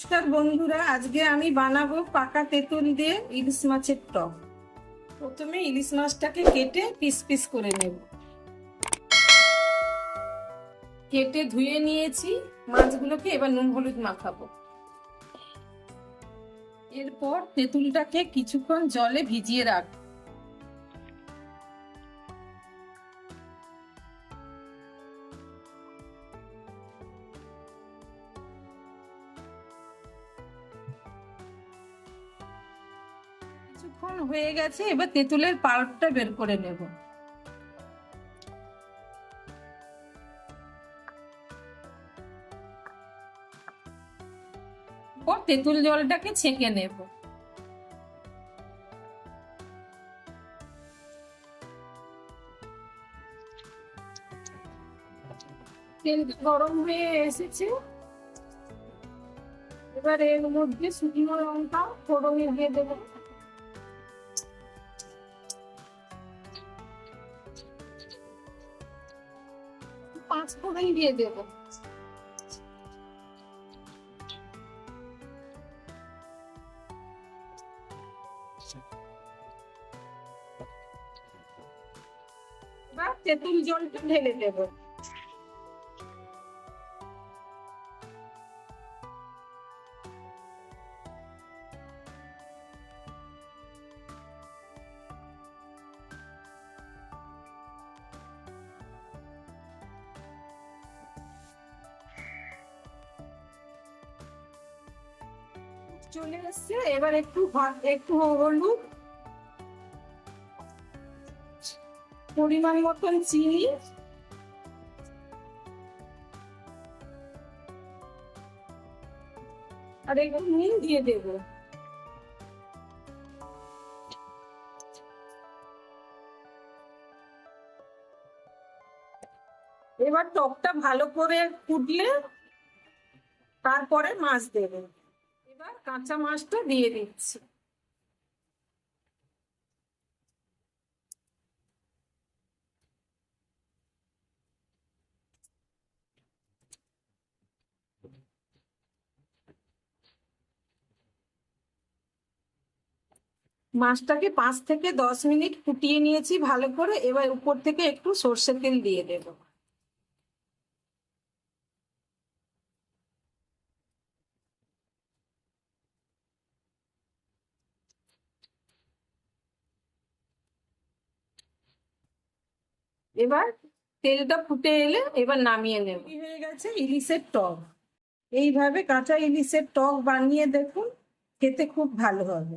নমস্কার বন্ধুরা, আজকে আমি বানাবো পাকা তেঁতুল দিয়ে ইলিশ মাছের টক। প্রথমে ইলিশ মাছটাকে কেটে পিস পিস করে নেব। কেটে ধুয়ে নিয়েছি, মাছগুলোকে এবার নুন হলুদ মাখাবো। এরপর তেঁতুলটাকে কিছুক্ষণ জলে ভিজিয়ে রাখ কিছুক্ষণ হয়ে গেছে, এবার তেঁতুলের পাল্পটা বের করে নেব। তেঁতুল জলটাকে ছেঁকে নেব। গরম হয়ে এসেছে। এবার এর মধ্যে শুকনো লঙ্কা ফোড়নে দিয়ে দেবো। ফোড়ন দিয়ে দেব। এবার তেঁতুল জলটা ঢেলে দেব। চলে এসছে এবার একটু একটু হলুদ। পরিমাণ মতন চিনি। আর একটু নুন দিয়ে দেব। এবার টকটা ভালো করে ফুটলে তারপরে মাছ দেবেন এবার কাঁচা মাছটা দিয়ে দিচ্ছি। মাছটাকে পাঁচ থেকে দশ মিনিট ফুটিয়ে নিয়েছি ভালো করে। এবার উপর থেকে একটু সর্ষের তেল দিয়ে দেবো। এবার তেলটা ফুটে এলে এবার নামিয়ে নেব। হয়ে গেছে? ইলিশের টক। এইভাবে কাঁচা ইলিশের টক বানিয়ে দেখুন, খেতে খুব ভালো হবে।